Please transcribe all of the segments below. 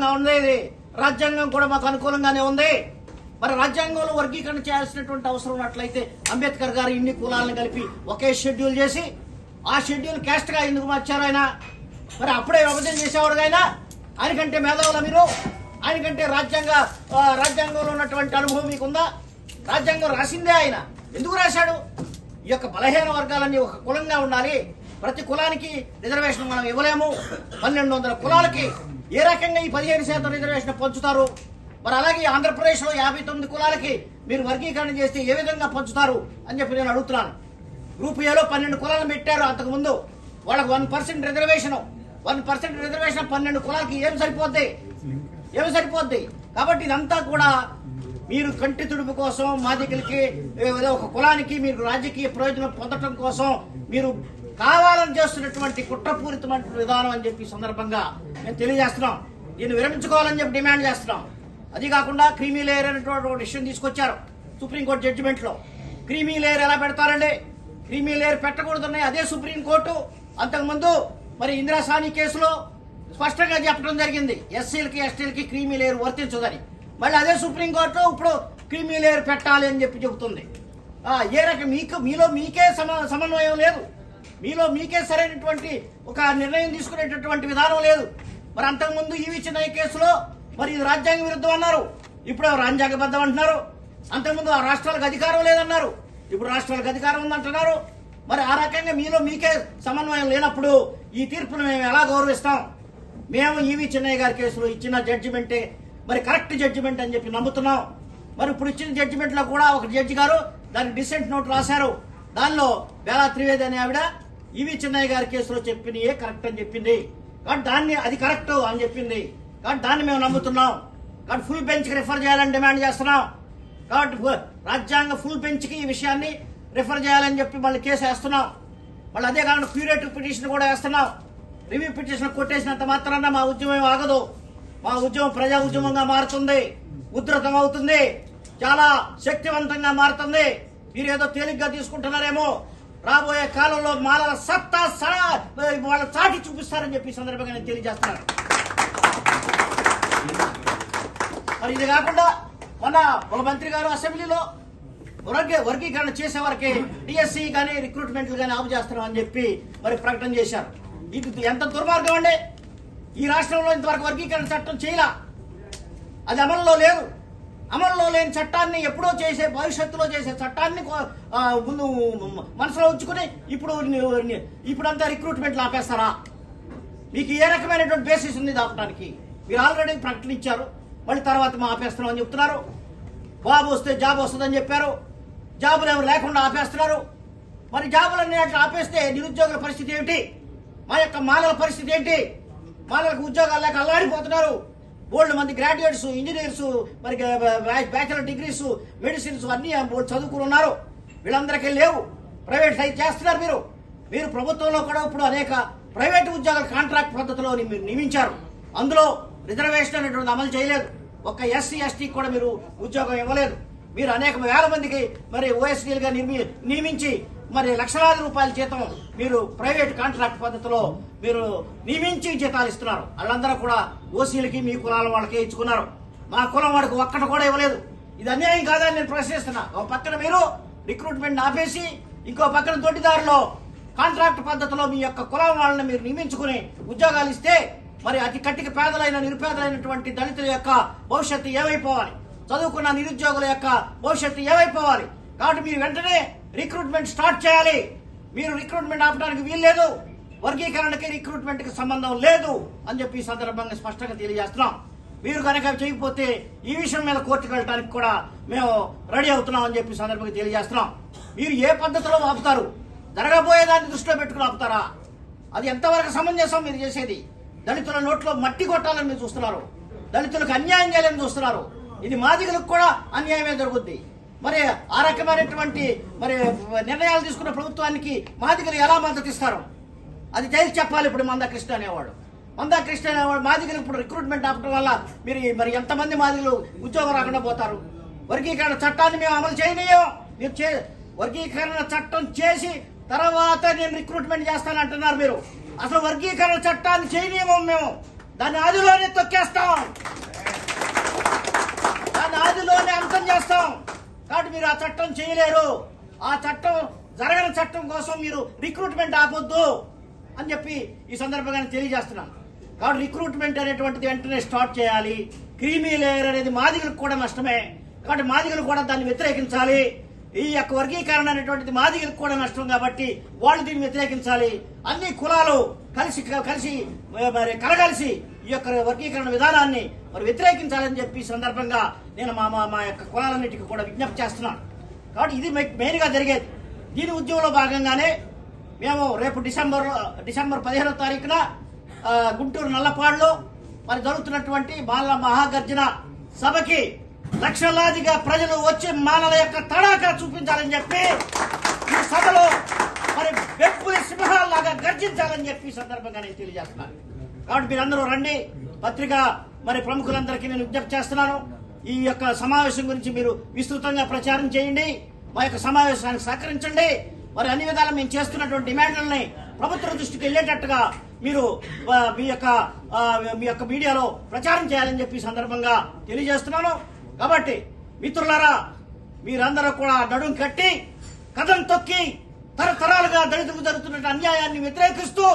ఉండేది. రాజ్యాంగం కూడా మాకు అనుకూలంగానే ఉంది. మరి రాజ్యాంగంలో వర్గీకరణ చేయాల్సినటువంటి అవసరం ఉన్నట్లయితే అంబేద్కర్ గారు ఇన్ని కులాలను కలిపి ఒకే షెడ్యూల్ చేసి ఆ షెడ్యూల్ క్యాస్ట్గా ఎందుకు మార్చారు ఆయన? మరి అప్పుడే విభజన చేసేవాడు ఆయన. ఆయనకంటే మేధావుల మీరు. ఆయనకంటే రాజ్యాంగ రాజ్యాంగంలో ఉన్నటువంటి అనుభవం మీకుందా? రాజ్యాంగం రాసిందే ఆయన. ఎందుకు రాశాడు? ఈ యొక్క బలహీన వర్గాలన్నీ ఒక కులంగా ఉండాలి. ప్రతి కులానికి రిజర్వేషన్ మనం ఇవ్వలేము. పన్నెండు వందల కులాలకి ఏ రకంగా ఈ పదిహేను శాతం రిజర్వేషన్ పంచుతారు? మరి అలాగే ఆంధ్రప్రదేశ్లో యాభై తొమ్మిది కులాలకి మీరు వర్గీకరణ చేస్తే ఏ విధంగా పంచుతారు అని చెప్పి నేను అడుగుతున్నాను. గ్రూప్ ఏలో పన్నెండు కులాలను పెట్టారు అంతకు ముందు వాళ్ళకి one percent reservation. One percent reservation పన్నెండు కులాలకి ఏం సరిపోద్ది? ఏమి సరిపోద్ది? కాబట్టి ఇదంతా కూడా మీరు కంటి తుడుపు కోసం మాదికలకి ఏదో ఒక కులానికి మీరు రాజకీయ ప్రయోజనం పొందటం కోసం మీరు కావాలని చేస్తున్నటువంటి కుట్రపూరితమైన విధానం అని చెప్పి సందర్భంగా మేము తెలియజేస్తున్నాం. దీన్ని విరమించుకోవాలని చెప్పి డిమాండ్ చేస్తున్నాం. అది కాకుండా క్రీమీ లేయర్ అనేటువంటి ఒక విషయం తీసుకొచ్చారు సుప్రీంకోర్టు జడ్జిమెంట్లో క్రీమీ లేయర్ ఎలా పెడతారండి? క్రీమీ లేయర్ పెట్టకూడదున్నాయి అదే సుప్రీంకోర్టు. అంతకుముందు మరి ఇందిరా సాని కేసులో స్పష్టంగా చెప్పడం జరిగింది. ఎస్సీలకి ఎస్టీలకి క్రీమీ లేయర్ వర్తించదని. మళ్ళీ అదే సుప్రీంకోర్టు ఇప్పుడు క్రీమీ లేయర్ పెట్టాలి అని చెప్పి చెబుతుంది. ఏ రకం మీకు మీలో మీకే సమ సమన్వయం లేదు. మీలో మీకే సరైనటువంటి ఒక నిర్ణయం తీసుకునేటటువంటి విధానం లేదు. మరి అంతకుముందు ఈవి చిన్నయ్య కేసులో మరి ఇది రాజ్యాంగ విరుద్ధం అన్నారు. ఇప్పుడు రాజ్యాంగబద్ధం అంటున్నారు? అంతకుముందు ఆ రాష్ట్రాలకు అధికారం లేదన్నారు. ఇప్పుడు రాష్ట్రాలకు అధికారం ఉందంటున్నారు. మరి ఆ రకంగా మీలో మీకే సమన్వయం లేనప్పుడు ఈ తీర్పును మేము ఎలా గౌరవిస్తాం? మేము ఈవి చిన్నయ్య గారి కేసులో ఇచ్చిన జడ్జిమెంటే మరి కరెక్ట్ జడ్జిమెంట్ అని చెప్పి నమ్ముతున్నాం. మరి ఇప్పుడు ఇచ్చిన జడ్జిమెంట్లో కూడా ఒక జడ్జి గారు దానికి డిసెంట్ నోట్ రాశారు. దానిలో బేలా త్రివేది అనే ఆవిడ ఇవి చిన్నయ్య గారి కేసులో చెప్పినయే కరెక్ట్ అని చెప్పింది. కాబట్టి దాన్ని అది కరెక్ట్ అని చెప్పింది. కాబట్టి దాన్ని మేము నమ్ముతున్నాం. కాబట్టి ఫుల్ బెంచ్కి రిఫర్ చేయాలని డిమాండ్ చేస్తున్నాం. కాబట్టి రాజ్యాంగ ఫుల్ బెంచ్కి ఈ విషయాన్ని రిఫర్ చేయాలని చెప్పి మళ్ళీ కేసు వేస్తున్నాం. మళ్ళీ అదే కాకుండా క్యూరేటివ్ పిటిషన్ కూడా వేస్తున్నాం. రివ్యూ పిటిషన్ కొట్టేసినంత మాత్రాన మా ఉద్యమం ఆగదు. మా ఉద్యమం ప్రజా ఉద్యమంగా మారుతుంది ఉధృతం అవుతుంది చాలా శక్తివంతంగా మారుతుంది. మీరు ఏదో తేలిగ్గా తీసుకుంటున్నారేమో రాబోయే కాలంలో మాలల సత్తా సడా వాళ్ళ చాటి చూపిస్తారని చెప్పి సందర్భంగా నేను తెలియజేస్తున్నాను. మరి ఇది కాకుండా మొన్న ఒక మంత్రి గారు అసెంబ్లీలో వర్గీకరణ చేసే వరకే డిఎస్సి కానీ రిక్రూట్మెంట్లు కానీ ఆపు చేస్తున్నాం అని చెప్పి మరి ప్రకటన చేశారు. ఇది ఎంత దుర్మార్గం అండి? ఈ రాష్ట్రంలో ఇంతవరకు వర్గీకరణ చట్టం చేయలా. అది అమల్లో లేదు. అమల్లో లేని చట్టాన్ని ఎప్పుడో చేసే భవిష్యత్తులో చేసే చట్టాన్ని ముందు మనసులో ఉంచుకుని ఇప్పుడు ఇప్పుడంతా రిక్రూట్మెంట్లు ఆపేస్తారా? మీకు ఏ రకమైనటువంటి బేసిస్ ఉంది దాపడానికి మీరు ఆల్రెడీ ప్రకటన ఇచ్చారు. మళ్ళీ తర్వాత మా ఆపేస్తున్నాం అని చెప్తున్నారు. బాబు వస్తే జాబ్ వస్తుందని చెప్పారు. జాబులు ఎవరు లేకుండా ఆపేస్తున్నారు. మరి జాబులన్నీ అట్లా ఆపేస్తే నిరుద్యోగుల పరిస్థితి ఏమిటి? మా యొక్క మాలల పరిస్థితి ఏంటి? వాళ్ళకి ఉద్యోగాలు లేక అల్లాడిపోతున్నారు. బోల్డ్ మంది గ్రాడ్యుయేట్స్ ఇంజనీర్స్ మరి బ్యాచిలర్ డిగ్రీస్ మెడిసిన్స్ అన్ని బోల్డ్ చదువుకుని ఉన్నారు. వీళ్ళందరికీ లేవు. ప్రైవేట్ సైజ్ చేస్తున్నారు మీరు. మీరు ప్రభుత్వంలో కూడా ఇప్పుడు అనేక ప్రైవేట్ ఉద్యోగాల కాంట్రాక్ట్ పద్ధతిలో మీరు నియమించారు. అందులో రిజర్వేషన్ అనేటువంటి అమలు చేయలేదు. ఒక్క ఎస్సీ ఎస్టీ కూడా మీరు ఉద్యోగం ఇవ్వలేదు. మీరు అనేక వేల మందికి మరి ఓఎస్డీలుగా నిర్మి నియమించి మరి లక్షలాది రూపాయల జీతం మీరు ప్రైవేట్ కాంట్రాక్ట్ పద్ధతిలో మీరు నియమించి జీతాలు ఇస్తున్నారు. వాళ్ళందరూ కూడా ఓసీలకి మీ కులాల వాళ్ళకే ఇచ్చుకున్నారు. మా కులం వాడికి ఒక్కటి కూడా ఇవ్వలేదు. ఇది అన్యాయం కాదని నేను ప్రశ్నిస్తున్నా. ఒక పక్కన మీరు రిక్రూట్మెంట్ ఆపేసి ఇంకో పక్కన దొడ్డిదారులో కాంట్రాక్ట్ పద్ధతిలో మీ యొక్క కులం వాళ్ళని మీరు నియమించుకుని ఉద్యోగాలు ఇస్తే మరి అతి కట్టిక పేదలైన నిరుపేదలైనటువంటి దళితుల యొక్క భవిష్యత్తు ఏమైపోవాలి? చదువుకున్న నిరుద్యోగుల యొక్క భవిష్యత్తు ఏమైపోవాలి? కాబట్టి మీరు వెంటనే రిక్రూట్మెంట్ స్టార్ట్ చేయాలి. మీరు రిక్రూట్మెంట్ ఆపడానికి వీల్లేదు. వర్గీకరణకి రిక్రూట్మెంట్కి సంబంధం లేదు అని చెప్పి ఈ సందర్భంగా స్పష్టంగా తెలియజేస్తున్నాం. మీరు కనుక చేయకపోతే ఈ విషయం మీద కోర్టుకు వెళ్ళడానికి కూడా మేము రెడీ అవుతున్నాం అని చెప్పి సందర్భంగా తెలియజేస్తున్నాం. మీరు ఏ పద్ధతిలో ఆపుతారు? జరగబోయేదాన్ని దృష్టిలో పెట్టుకుని ఆపుతారా? అది ఎంతవరకు సమంజసం మీరు చేసేది? దళితుల నోట్లో మట్టి కొట్టాలని మీరు చూస్తున్నారు. దళితులకు అన్యాయం చేయాలని చూస్తున్నారు. ఇది మాదిగలకు కూడా అన్యాయమే జరుగుద్ది. మరి ఆ రకమైనటువంటి మరి నిర్ణయాలు తీసుకున్న ప్రభుత్వానికి మాదిగలు ఎలా మద్దతు ఇస్తారు? అది తేల్చి చెప్పాలి ఇప్పుడు మందా కృష్ణ అనేవాడు. మందా కృష్ణ అనేవాడు మాదిగలు ఇప్పుడు రిక్రూట్మెంట్ ఆపడం వల్ల మీరు మరి ఎంతమంది మాదిగలు ఉద్యోగం రాకుండా పోతారు? వర్గీకరణ చట్టాన్ని మేము అమలు చేయనీయం. మీరు చే వర్గీకరణ చట్టం చేసి తర్వాత నేను రిక్రూట్మెంట్ చేస్తాను అంటున్నారు మీరు. అసలు వర్గీకరణ చట్టాన్ని చేయనీయము మేము. దాన్ని ఆదిలోనే తొక్కేస్తాం. దాన్ని ఆదిలోనే అంతం చేస్తాం. కాబట్టి మీరు ఆ చట్టం చేయలేరు. ఆ చట్టం జరగని చట్టం కోసం మీరు రిక్రూట్మెంట్ ఆపొద్దు అని చెప్పి ఈ సందర్భంగా తెలియజేస్తున్నాను. కాబట్టి రిక్రూట్మెంట్ అనేటువంటిది వెంటనే స్టార్ట్ చేయాలి. క్రీమీ లేయర్ అనేది మాదిగలకు కూడా నష్టమే. కాబట్టి మాదిగలు కూడా దాన్ని వ్యతిరేకించాలి. ఈ యొక్క వర్గీకరణ అనేటువంటిది మాదిగలకు కూడా నష్టం కాబట్టి వాళ్ళు దీన్ని వ్యతిరేకించాలి. అన్ని కులాలు కలిసి కలిసి మరి కలగలిసి ఈ యొక్క వర్గీకరణ విధానాన్ని మరి వ్యతిరేకించాలని చెప్పి సందర్భంగా నేను మా మా మా యొక్క కులాలన్నిటికీ కూడా విజ్ఞప్తి చేస్తున్నాను. కాబట్టి ఇది మె- మెయిన్గా జరిగేది. దీని ఉద్యమంలో భాగంగానే మేము రేపు డిసెంబర్ డిసెంబర్ పదిహేనో తారీఖున గుంటూరు నల్లపాడులో మరి జరుగుతున్నటువంటి బాల మహాగర్జన సభకి లక్షలాదిగా ప్రజలు వచ్చి మాలల యొక్క తడాకా చూపించాలని చెప్పి ఈ సభలో మరి వెప్పుని సింహాల్లాగా గర్జించాలని చెప్పి సందర్భంగా నేను తెలియజేస్తున్నాను. కాబట్టి మీరందరూ రండి. పత్రిక మరి ప్రముఖులందరికీ నేను విజ్ఞప్తి చేస్తున్నాను. ఈ యొక్క సమావేశం గురించి మీరు విస్తృతంగా ప్రచారం చేయండి. మా యొక్క సమావేశానికి సహకరించండి. మరి అన్ని విధాలా మేము చేస్తున్నటువంటి డిమాండ్లని ప్రభుత్వ దృష్టికి వెళ్ళేటట్టుగా మీరు మీ యొక్క మీ యొక్క మీడియాలో ప్రచారం చేయాలని చెప్పి సందర్భంగా తెలియజేస్తున్నాను. కాబట్టి మిత్రులారా మీరందరూ కూడా నడుం కట్టి కథం తొక్కి తరతరాలుగా దళితులకు జరుగుతున్న అన్యాయాన్ని వ్యతిరేకిస్తూ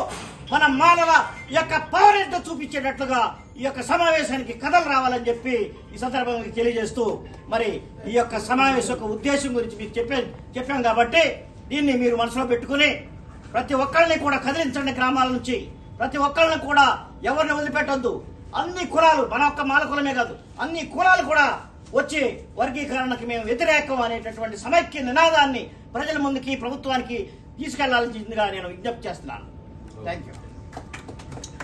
మన మానవ యొక్క పవర్ చూపించేటట్లుగా ఈ యొక్క సమావేశానికి కథలు రావాలని చెప్పి ఈ సందర్భంగా మీకు తెలియజేస్తూ మరి ఈ యొక్క సమావేశం యొక్క ఉద్దేశం గురించి మీకు చెప్పే చెప్పాం కాబట్టి దీన్ని మీరు మనసులో పెట్టుకుని ప్రతి ఒక్కరిని కూడా కదిలించండి గ్రామాల నుంచి. ప్రతి ఒక్కరిని కూడా ఎవరిని వదిలిపెట్టొద్దు. అన్ని కులాలు మన ఒక్క మాల కులమే కాదు అన్ని కులాలు కూడా వచ్చే వర్గీకరణకు మేము వ్యతిరేకం అనేటటువంటి సమైక్య నినాదాన్ని ప్రజల ముందుకి ప్రభుత్వానికి తీసుకెళ్ళాల్సిందిగా నేను విజ్ఞప్తి చేస్తున్నాను. Thank you